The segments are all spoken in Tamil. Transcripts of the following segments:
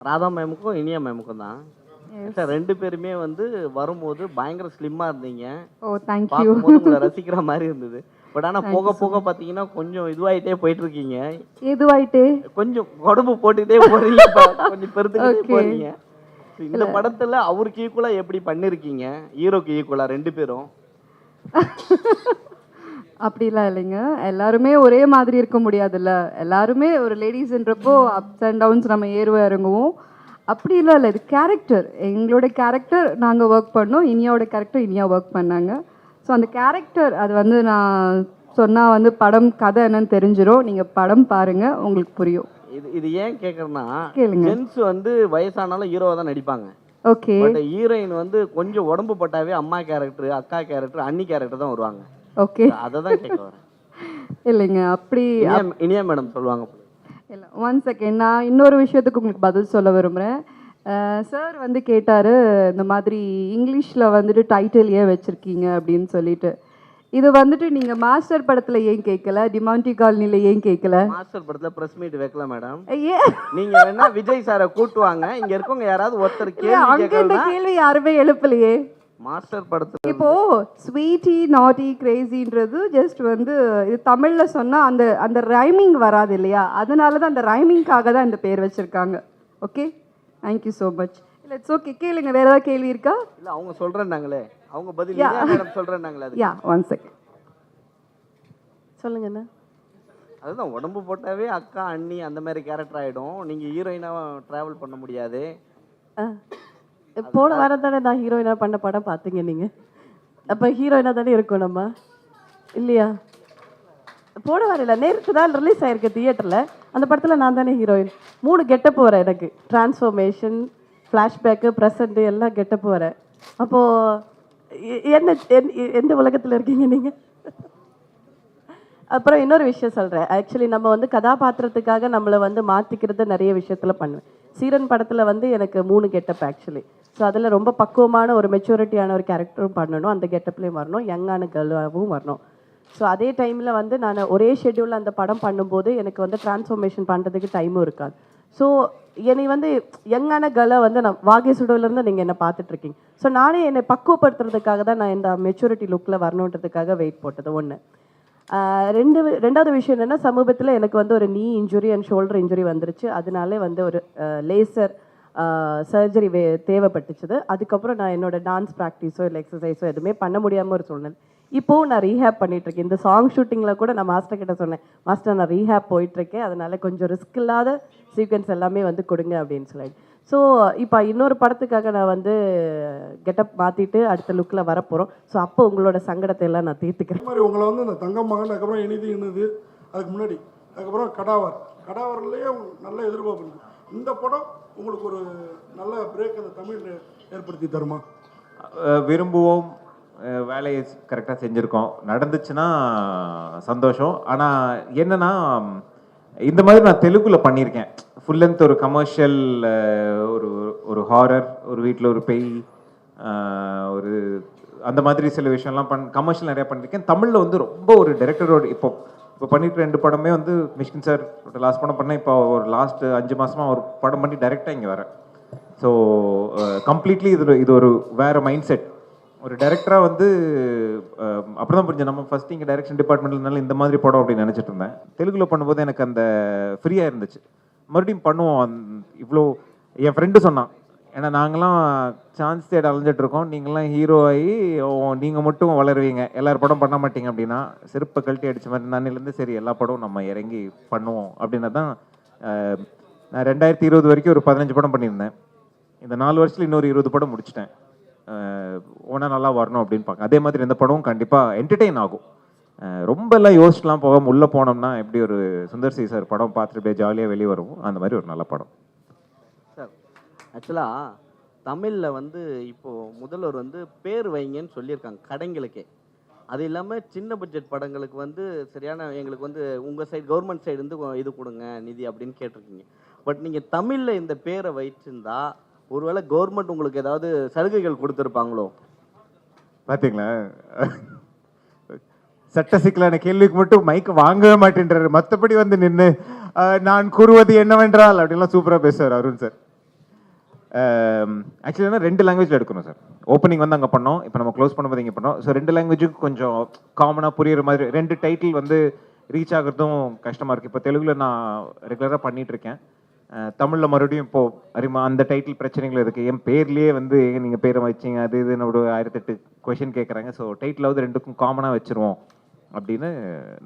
ராதா மேமுக்கும் இனியா மேமுக்கும் தான். சார் ரெண்டு பேருமே வந்து வரும்போது பயங்கர ஸ்லிம்மா இருந்தீங்க. ஓ தேங்க்யூ பார்க்கும்போது உங்களை ரசிக்கிற மாதிரி இருந்தது. பட் ஆனா போக போக பாத்தீங்கன்னா கொஞ்சம் இதுவாயிட்டே போயிட்டு இருக்கீங்க எதுவாயிட்டு? கொஞ்சம் உடம்பு போட்டுக்கிட்டே போறீங்க. கொஞ்சம் பெருத்துக்கிட்டே. போறீங்க. இந்த படத்துல அவருக்கு ஈக்குவலா எப்படி பண்ணிருக்கீங்க? ஹீரோக்கு ஈக்குவலா ரெண்டு பேரும். அப்படிலாம் இல்லைங்க. எல்லாருமே ஒரே மாதிரி இருக்க முடியாதுல்ல. எல்லாருமே ஒரு லேடிஸ்ன்றப்போ அப்ஸ் அண்ட் டவுன்ஸ் நம்ம ஏறுவோம் இறங்குவோம். அப்படிலாம் இல்லை. இது கேரக்டர் எங்களோட கேரக்டர் நாங்கள் ஒர்க் பண்ணோம். இனியாவோட கேரக்டர் இனியா ஒர்க் பண்ணாங்க. ஸோ அந்த கேரக்டர் அது வந்து நான் சொன்னால் வந்து படம் கதை என்னன்னு தெரிஞ்சிரும். நீங்கள் படம் பாருங்கள் உங்களுக்கு புரியும். இது இது ஏன் கேக்குறேன்னா கேளுங்க. ஜென்ஸ் வந்து வயசானாலும் ஹீரோவா தான் நடிப்பாங்க. ஓகே பட் ஹீரோயின் வந்து கொஞ்சம் உடம்பு போட்டாவே அம்மா கேரக்டர் அக்கா கேரக்டர் அண்ணி கேரக்டர் தான் வருவாங்க. ஓகே. அதை தான் கேட்க வரேன். இல்லைங்க அப்படி இனியா மேடம் சொல்லுவாங்க இல்லை ஒன் செகண்ட் நான் இன்னொரு விஷயத்துக்கு உங்களுக்கு பதில் சொல்ல விரும்புகிறேன் சார் வந்து கேட்டார் இந்த மாதிரி இங்கிலீஷில் வந்துட்டு டைட்டில் ஏன் வச்சுருக்கீங்க அப்படின்னு சொல்லிட்டு. இது வந்துட்டு நீங்கள் மாஸ்டர் படத்தில் ஏன் கேட்கல? டிமாண்டி காலனியில் ஏன் கேட்கல? மாஸ்டர் படத்துல பிரஸ் மீட் வைக்கல மேடம் நீங்க வேணா விஜய் சாரை கூட்டுவாங்க இங்க இருக்கவங்க யாராவது ஒருத்தர் கேள்வி கேட்கறதா கேள்வி யாருமே எழுப்பலையே. மாஸ்டர் படத்துல இப்போ ஸ்வீட்டி நாட்டி கிரேசின்றது ஜஸ்ட் வந்து இது தமிழ்ல சொன்னா அந்த அந்த ரைமிங் வராது இல்லையா? அதனால தான் அந்த ரைமிங்காக தான் இந்த பேர் வச்சிருக்காங்க. Okay thank you so much இல்லை இட்ஸ் ஓகே கேளுங்க. வேற ஏதாவது கேள்வி இருக்கா? இல்ல அவங்க சொல்றேன்னாங்களே. அவங்க பதில் மேடம் சொல்றேன்னாங்களே அது யா ஒன் செகண்ட் சொல்லுங்க அண்ணா. அதுதான் உடம்பு போட்டாவே அக்கா அண்ணி அந்த மாதிரி கேரக்டர் ஆயிடும். நீங்க ஹீரோயினா டிராவல் பண்ண முடியாது. போன வாரம் தானே நான் ஹீரோயினா பண்ண படம் பார்த்தீங்க நீங்க? அப்போ ஹீரோயினா தானே இருக்கும் நம்ம? இல்லையா? போன வாரம் இல்லை நேருக்கு தான் ரிலீஸ் ஆயிருக்கு தியேட்டரில் அந்த படத்தில் நான் தானே ஹீரோயின். மூணு கெட்டப் வரேன் எனக்கு. டிரான்ஸ்ஃபர்மேஷன் ஃப்ளாஷ்பேக்கு ப்ரெசண்ட்டு எல்லாம் கெட்டப் வரேன் அப்போது என்ன என்- எந்த உலகத்தில் இருக்கீங்க நீங்கள் அப்புறம் இன்னொரு விஷயம் சொல்கிறேன் ஆக்சுவலி நம்ம வந்து கதாபாத்திரத்துக்காக நம்மளை வந்து மாற்றிக்கிறது நிறைய விஷயத்தில் பண்ணுவேன். சீரன் படத்தில் வந்து எனக்கு மூணு கெட்டப் ஆக்சுவலி ஸோ அதில் ரொம்ப பக்குவமான ஒரு மெச்சூரிட்டியான ஒரு கேரக்டரும் பண்ணணும். அந்த கெட்டப்லேயும் வரணும். யங்கான கேர்ளாகவும் வரணும். ஸோ அதே டைமில் வந்து நான் ஒரே ஷெட்யூலில் அந்த படம் பண்ணும்போது எனக்கு வந்து டிரான்ஸ்ஃபர்மேஷன் பண்ணுறதுக்கு டைமும் இருக்காது. ஸோ என்னை வந்து யங்கான கேர்ளை வந்து நான் வாகை சுடவுலேருந்து நீங்கள் என்னை பார்த்துட்ருக்கீங்க ஸோ நானே என்னை பக்குவப்படுத்துறதுக்காக தான் நான் இந்த மெச்சூரிட்டி லுக்கில் வரணுன்றதுக்காக வெயிட் போட்டது ஒன்று ரெண்டு ரெண்டாவது விஷயம் என்னென்னா சமீபத்தில் எனக்கு வந்து ஒரு நீ இன்ஜுரி அண்ட் ஷோல்டர் இன்ஜுரி வந்துருச்சு. அதனாலே வந்து ஒரு லேசர் சர்ஜரி வே தேவைப்பட்டுச்சுது. அதுக்கப்புறம் நான் என்னோடய டான்ஸ் ப்ராக்டிஸோ இல்லை எக்ஸசைஸோ எதுவுமே பண்ண முடியாமல் ஒரு சூழ்நிலை. இப்போவும் நான் ரீஹேப் பண்ணிகிட்ருக்கேன் இருக்கேன் இந்த சாங் ஷூட்டிங்கில் கூட நான் மாஸ்டர் கிட்ட சொன்னேன் மாஸ்டர் நான் ரீஹேப் போயிட்டுருக்கேன். அதனால் கொஞ்சம் ரிஸ்க் இல்லாத சீக்வன்ஸ் எல்லாமே வந்து கொடுங்க அப்படின்னு சொல்லிட்டு. ஸோ இப்போ இன்னொரு படத்துக்காக நான் வந்து கெட்டப் மாற்றிட்டு அடுத்த லுக்கில் வரப்போகிறோம் ஸோ அப்போ உங்களோட சங்கடத்தை எல்லாம் நான் தீர்த்துக்கிறேன். மாதிரி உங்களை வந்து இந்த தங்கம் மகன் அதுக்கப்புறம் இனிது இனிது அதுக்கு முன்னாடி அதுக்கப்புறம் கடாவர். கடாவர்லேயே நல்ல எதிர்பார்ப்பு இந்த படம் உங்களுக்கு ஒரு நல்ல பிரேக் அந்த தமிழ் ஏற்படுத்தி தருமா? விரும்புவோம். வேலையை கரெக்டாக செஞ்சுருக்கோம். நடந்துச்சுன்னா சந்தோஷம். ஆனால் என்னென்னா இந்த மாதிரி நான் தெலுங்கில் பண்ணியிருக்கேன். ஃபுல் லென்த் ஒரு கமர்ஷியல் ஒரு ஒரு ஹாரர் ஒரு வீட்டில் ஒரு பெய் ஒரு அந்த மாதிரி சில விஷயம்லாம் பண் கமர்ஷியல் நிறையா பண்ணியிருக்கேன். தமிழில் வந்து ரொம்ப ஒரு டைரக்டரோட இப்போ இப்போ பண்ணிட்டு ரெண்டு படமே வந்து மிஷ்கின் சார் லாஸ்ட் படம் பண்ணேன் இப்போ ஒரு லாஸ்ட் அஞ்சு மாதமாக ஒரு படம் பண்ணி டைரெக்டாக இங்கே வரேன் ஸோ கம்ப்ளீட்லி இது இது ஒரு வேற மைண்ட் செட் ஒரு டைரக்டராக வந்து அப்படி தான் புரிஞ்சு நம்ம ஃபர்ஸ்ட் இங்கே டைரக்ஷன் டிபார்ட்மெண்ட்னால இந்த மாதிரி படம் அப்படின்னு நினச்சிட்டு இருந்தேன். தெலுங்குல பண்ணும்போது எனக்கு அந்த ஃப்ரீயாக இருந்துச்சு. மறுபடியும் பண்ணுவோம். இவ்வளோ என் ஃப்ரெண்டு சொன்னான் ஏன்னா நாங்களாம் சான்ஸ் தேட அலைஞ்சிட்டு இருக்கோம் நீங்களாம் ஹீரோ ஆகி நீங்கள் மட்டும் வளருவீங்க. எல்லார் படம் பண்ண மாட்டீங்க அப்படின்னா செருப்பை கழட்டி அடிச்ச மாதிரி நானிலேருந்து சரி எல்லா படமும் நம்ம இறங்கி பண்ணுவோம் அப்படின்னா தான் நான் ரெண்டாயிரத்தி இருபது வரைக்கும் ஒரு பதினஞ்சு படம் பண்ணியிருந்தேன். இந்த நாலு வருஷத்தில் இன்னொரு இருபது படம் முடிச்சிட்டேன். ஒன்றா நல்லா வரணும் அப்படின்னு பார்க்க அதே மாதிரி இந்த படமும் கண்டிப்பாக என்டர்டெயின் ஆகும். ரொம்ப எல்லாம் யோசிச்சுலாம் போகாம உள்ளே போனோம்னா எப்படி ஒரு சுந்தர் சி சார் படம் பார்த்துட்டு அப்படியே ஜாலியாக வெளியே வருவோம். அந்த மாதிரி ஒரு நல்ல படம். ஆக்சுவலா தமிழில் வந்து இப்போது முதல்வர் வந்து பேர் வைங்கன்னு சொல்லியிருக்காங்க கடைங்களுக்கே. அது இல்லாமல் சின்ன பட்ஜெட் படங்களுக்கு வந்து சரியான எங்களுக்கு வந்து உங்கள் சைடு கவர்மெண்ட் சைடு இருந்து இது கொடுங்க நிதி அப்படின்னு கேட்டிருக்கீங்க. பட் நீங்கள் தமிழில் இந்த பேரை வைச்சிருந்தா ஒருவேளை கவர்மெண்ட் உங்களுக்கு ஏதாவது சலுகைகள் கொடுத்துருப்பாங்களோ? பார்த்தீங்களா சட்ட சிக்கலான கேள்விக்கு மட்டும் மைக் வாங்கவே மாட்டேன்றாரு. மற்றபடி வந்து நின்று நான் கூறுவது என்னவென்றால்? அப்படின்லாம் சூப்பராக பேசுவார் அருண் சார். Um, ஆக்சுவலி ரெண்டு லாங்குவேஜில் எடுக்கணும் சார் ஓப்பனிங் வந்து அங்கே பண்ணோம் இப்போ நம்ம க்ளோஸ் பண்ணும்போது இங்கே பண்ணோம். ஸோ ரெண்டு லாங்குவேஜுக்கு கொஞ்சம் காமனாக புரியுற மாதிரி ரெண்டு டைட்டில் வந்து ரீச் ஆகிறதும் கஷ்டமாக இருக்குது இப்போ தெலுங்கில் நான் ரெகுலராக பண்ணிகிட்டு இருக்கேன். தமிழில் மறுபடியும் இப்போது அறிமா அந்த டைட்டில் பிரச்சனைகள் இருக்குது என் பேர்லேயே வந்து ஏங்க நீங்கள் பேரை வச்சீங்க அது இதுன்னு ஒரு ஆயிரத்தெட்டு கொஷின் கேட்குறாங்க ஸோ டைட்டிலாவது ரெண்டுக்கும் காமனாக வச்சுருவோம் அப்படின்னு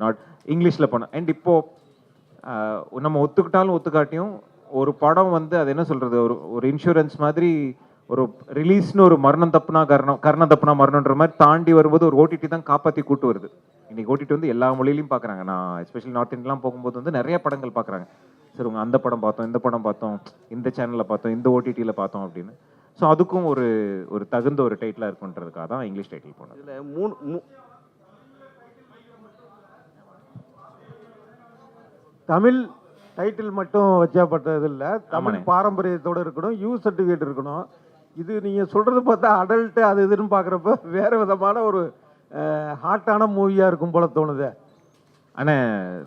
நாட் இங்கிலீஷில் பண்ணோம். அண்ட் இப்போது uh, நம்ம ஒத்துக்கிட்டாலும் ஒத்துக்காட்டியும் ஒரு படம் வந்து அது என்ன சொல்றது? ஒரு ஒரு இன்சூரன்ஸ் மாதிரி ஒரு ரிலீஸ்னு ஒரு மரணம் தப்புனா கரணம் கரணம் தப்புனா மரணம்ன்ற மாதிரி தாண்டி வரும்போது ஒரு ஓடிடி தான் காப்பாற்றி கூட்டு வருது. இன்னைக்கு ஓடிடி வந்து எல்லா மொழியிலையும் பார்க்குறாங்க நான் எஸ்பெஷலி நார்த் இந்தியன்லாம் போகும்போது வந்து நிறைய படங்கள் பார்க்குறாங்க சரி உங்க அந்த படம் பார்த்தோம் இந்த படம் பார்த்தோம் இந்த சேனலில் பார்த்தோம் இந்த ஓடிடியில் பார்த்தோம் அப்படின்னு. ஸோ அதுக்கும் ஒரு ஒரு தகுந்த ஒரு டைட்டிலாக இருக்குன்றதுக்காக தான் இங்கிலீஷ் டைட்டில் போனது. இதில் மூணு மூ- தமிழ் டைட்டில் மட்டும் வச்சாப்பட்டது இல்லை. தமிழ். பாரம்பரியத்தோட இருக்கணும் யூ சர்டிஃபிகேட் இருக்கணும். இது நீங்கள் சொல்கிறது பார்த்தா அடல்ட்டு அது இதுன்னு பார்க்குறப்ப வேறு விதமான ஒரு ஹாட்டான மூவியாக இருக்கும் போல தோணுது. ஆனால்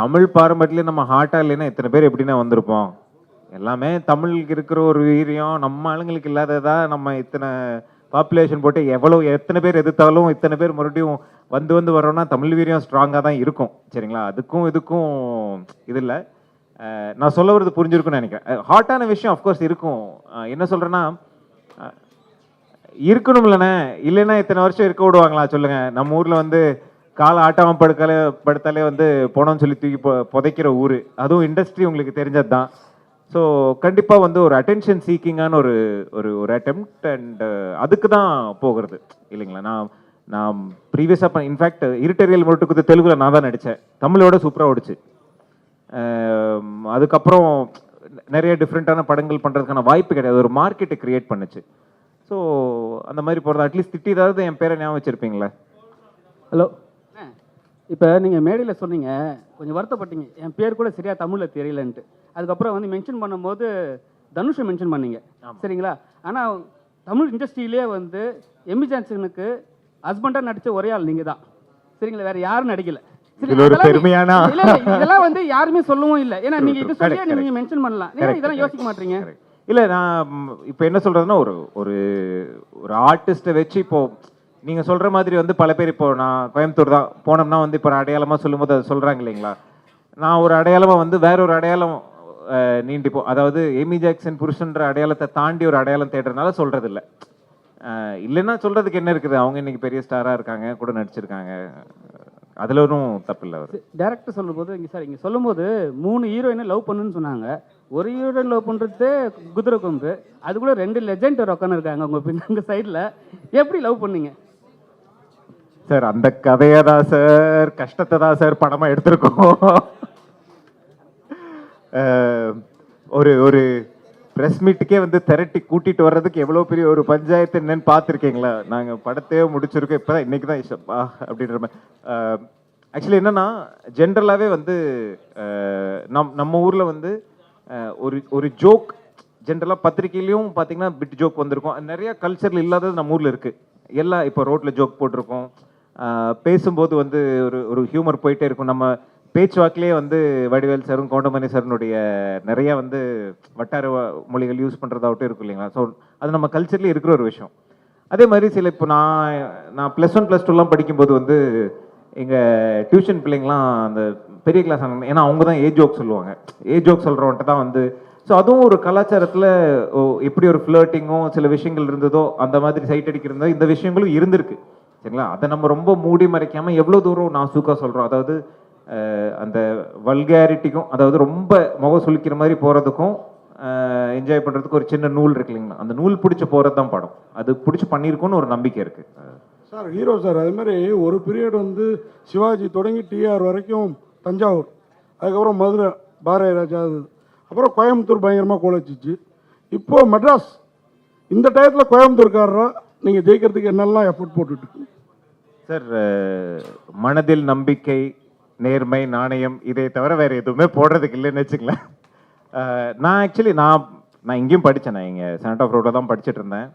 தமிழ் பாரம்பரியத்தில் நம்ம ஹார்ட்டாக இல்லைன்னா இத்தனை பேர் எப்படின்னா வந்திருப்போம்? எல்லாமே தமிழுக்கு இருக்கிற ஒரு வீரியம் நம்ம ஆளுங்களுக்கு இல்லாததா நம்ம இத்தனை பாப்புலேஷன் போட்டு எவ்வளோ எத்தனை பேர் எதிர்த்தாலும் இத்தனை பேர் மறுபடியும் வந்து வந்து வரோம்னா தமிழ் வீரியம் ஸ்ட்ராங்காக தான் இருக்கும். சரிங்களா? அதுக்கும் இதுக்கும் இது இல்லை. நான் சொல்ல வரது புரிஞ்சிருக்கும்னு நினைக்கிறேன். ஹாட்டான விஷயம் அஃப்கோர்ஸ் இருக்கும். என்ன சொல்கிறேன்னா இருக்கணும் இல்லைண்ணே இல்லைன்னா இத்தனை வருஷம் இருக்க விடுவாங்களா? சொல்லுங்கள் நம்ம ஊரில் வந்து காலை ஆட்டாமல் படுக்காலே படுத்தாலே வந்து போனோம்னு சொல்லி தூக்கி புதைக்கிற ஊர். அதுவும் இண்டஸ்ட்ரி உங்களுக்கு தெரிஞ்சது தான் ஸோ கண்டிப்பாக வந்து ஒரு அட்டென்ஷன் சீக்கிங்கான ஒரு ஒரு ஒரு அட்டெம்ட் அண்ட் அதுக்கு தான் போகிறது. இல்லைங்களா? நான் நான் ப்ரீவியஸாக இன்ஃபேக்ட் இருட்டரியல் மட்டும் தெலுங்கில் நான் தான் நடித்தேன் தமிழோட சூப்பராக ஓடிச்சு. அதுக்கப்புறம் நிறைய டிஃப்ரெண்ட்டான படங்கள் பண்ணுறதுக்கான வாய்ப்பு கிடையாது. ஒரு மார்க்கெட்டை கிரியேட் பண்ணுச்சு. ஸோ அந்த மாதிரி போகிறது அட்லீஸ்ட் திட்டி ஏதாவது என் பேரை ஞாபகம் வச்சிருப்பீங்களே? ஹலோ இப்போ நீங்கள் மேடையில் சொன்னீங்க கொஞ்சம் வருத்தப்பட்டீங்க. என் பேர் கூட சரியாக தமிழில் தெரியலன்ட்டு. அதுக்கப்புறம் வந்து மென்ஷன் பண்ணும்போது தனுஷை மென்ஷன் பண்ணீங்க. சரிங்களா? ஆனால் தமிழ் இண்டஸ்ட்ரியிலே வந்து எம்பி ஜான்சனுக்கு ஹஸ்பண்டாக நடித்த ஒரே ஆள் நீங்கள் தான் சரிங்களா? வேற யாரும் நடிக்கல. இதுல ஒரு பெருமையானா? இதெல்லாம் வந்து யாருமே சொல்லவும் இல்லை. ஏன்னா நீங்க இது சொல்லியே. நீங்க மென்ஷன் பண்ணலாம். நீங்க இதெல்லாம் யோசிக்க மாட்டீங்க. இல்லை நான் இப்போ என்ன சொல்கிறதுன்னா ஒரு ஒரு ஒரு ஆர்டிஸ்ட்டை வச்சு இப்போ நீங்கள் சொல்கிற மாதிரி வந்து பல பேர் இப்போ நான் கோயம்புத்தூர் தான் போனோம்னா வந்து இப்போ அடையாளமாக சொல்லும்போது அதை சொல்கிறாங்க இல்லைங்களா? நான் ஒரு அடையாளமாக வந்து வேற ஒரு அடையாளம் நீண்டிப்போம் அதாவது ஜாக்சன் புருஷன்ற அடையாளத்தை தாண்டி ஒரு அடையாளம் தேடுறதுனால சொல்கிறது இல்லை இல்லைன்னா சொல்கிறதுக்கு என்ன இருக்குது? அவங்க இன்னைக்கு பெரிய ஸ்டாராக இருக்காங்க கூட நடிச்சிருக்காங்க. அதில் ஒன்றும் தப்பு இல்லை அவர் டேரக்டர் சொல்லும்போது இங்கே சார் இங்கே சொல்லும்போது மூணு ஹீரோயினை லவ் பண்ணுன்னு சொன்னாங்க. ஒரு ஹீரோயின் லவ் பண்ணுறது குதிரை கொம்பு. அது கூட ரெண்டு லெஜெண்ட் உட்காந்து இருக்காங்க உங்கள் பின்னாங்க சைடில் எப்படி லவ் பண்ணீங்க? சார் அந்த கதையை தான் சார் கஷ்டத்தை தான் சார் படமா எடுத்திருக்கோம். ஒரு ஒரு ப்ரெஸ் மீட்டுக்கே வந்து திரட்டி கூட்டிட்டு வர்றதுக்கு எவ்வளோ பெரிய ஒரு பஞ்சாயத்து என்னன்னு பார்த்துருக்கீங்களா? நாங்கள் படத்தையே முடிச்சிருக்கோம். இப்போ தான் இன்றைக்கி தான் இஷப்பா அப்படின்ற மாதிரி. ஆக்சுவலி என்னன்னா ஜென்ரலாகவே வந்து நம் நம்ம ஊரில் வந்து ஒரு ஒரு ஜோக் ஜென்ரலாக பத்திரிக்கையிலையும் பார்த்தீங்கன்னா பிட் ஜோக் வந்திருக்கும். நிறையா கல்ச்சரில் இல்லாதது நம்ம ஊரில் இருக்குது எல்லாம் இப்போ ரோட்டில் ஜோக் போட்டிருக்கோம். பேசும்போது வந்து ஒரு ஒரு ஹியூமர் போயிட்டே இருக்கும். நம்ம பேச்சுவாக்கிலே வந்து வடிவேல் சாரும் கவுண்டமணி சாருனுடைய நிறைய வந்து வட்டார மொழிகள் யூஸ் பண்ணுறதாகட்டும் இருக்கும் இல்லைங்களா? ஸோ அது நம்ம கல்ச்சர்லேயே இருக்கிற ஒரு விஷயம். அதே மாதிரி சில இப்போ நான் நான் ப்ளஸ் ஒன் ப்ளஸ் டூலாம் படிக்கும்போது வந்து எங்கள் டியூஷன் பிள்ளைங்களாம் அந்த பெரிய கிளாஸ் ஆனாங்க ஏன்னா அவங்க தான் ஏ ஜோக் சொல்லுவாங்க. ஏ ஜோக் சொல்கிறவன்ட்டு தான் வந்து ஸோ அதுவும் ஒரு கலாச்சாரத்தில் எப்படி ஒரு ஃப்ளர்ட்டிங்கும் சில விஷயங்கள் இருந்ததோ அந்த மாதிரி சைட் அடிக்கிறதோ இந்த விஷயங்களும் இருந்திருக்கு. சரிங்களா? அதை நம்ம ரொம்ப மூடி மறைக்காமல் எவ்வளோ தூரம் நான் சூக்காக சொல்கிறோம் அதாவது அந்த வல்காரிட்டிக்கும் அதாவது ரொம்ப முகம் சுளிக்கிற மாதிரி போகிறதுக்கும் என்ஜாய் பண்ணுறதுக்கு ஒரு சின்ன நூல் இருக்கு இல்லைங்களா? அந்த நூல் பிடிச்சி போகிறது தான் படம். அது பிடிச்சி பண்ணியிருக்கோன்னு ஒரு நம்பிக்கை இருக்குது சார் ஹீரோ சார் அது மாதிரி ஒரு பீரியட் வந்து சிவாஜி தொடங்கி டிஆர் வரைக்கும் தஞ்சாவூர். அதுக்கப்புறம் மதுரை பாரதி ராஜா அப்புறம் கோயம்புத்தூர் பயங்கரமாக கோலச்சிச்சு இப்போ மெட்ராஸ் இந்த டயத்தில் கோயம்புத்தூர்காரரா நீங்கள் ஜெயிக்கிறதுக்கு என்னெல்லாம் எஃபோர்ட் போட்டுட்டு? சார் மனதில் நம்பிக்கை நேர்மை நாணயம் இதை தவிர வேறு எதுவுமே போடுறதுக்கு இல்லைன்னு வச்சுக்கலாம் நான் ஆக்சுவலி நான் நான் இங்கேயும் படித்தேன். நான் இங்கே செனட் ஆஃப் ரோடில் தான் படிச்சுட்டு இருந்தேன்.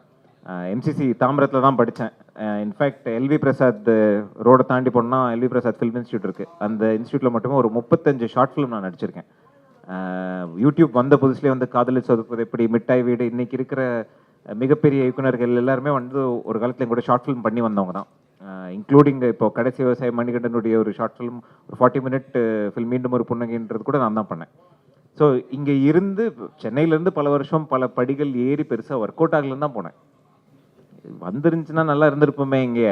எம்சிசி தாம்பரத்தில் தான் படித்தேன். இன்ஃபேக்ட் எல்வி பிரசாத் ரோடை தாண்டி போனால் எல்வி பிரசாத் ஃபிலிம் இன்ஸ்டியூட் இருக்குது அந்த இன்ஸ்டியூட்டில் மட்டுமே ஒரு முப்பத்தஞ்சு ஷார்ட் ஃபிலிம் நான் நடிச்சிருக்கேன். யூடியூப் வந்த புதுசுலேயே வந்து காதலி சொதுப்பது எப்படி மிட்டாய் வீடு இன்றைக்கி இருக்கிற மிகப்பெரிய இயக்குனர்கள் எல்லாருமே வந்து ஒரு காலத்துலேயும் கூட ஷார்ட் ஃபிலிம் பண்ணி வந்தவங்க தான். இன்க்ளூடிங் இப்போ கடைசி விவசாய மணிகண்டனுடைய ஒரு ஷார்ட் ஃபிலிம் ஒரு ஃபார்ட்டி மினிட் ஃபில்ம் மீண்டும் ஒரு புன்னகைன்றது கூட நான் தான் பண்ணேன். ஸோ இங்கே இருந்து சென்னையிலேருந்து பல வருஷம் பல படிகள் ஏறி பெருசாக ஒர்க் அவுட் ஆகலன்னு தான் போனேன். வந்துருந்துச்சுன்னா நல்லா இருந்திருப்போமே இங்கே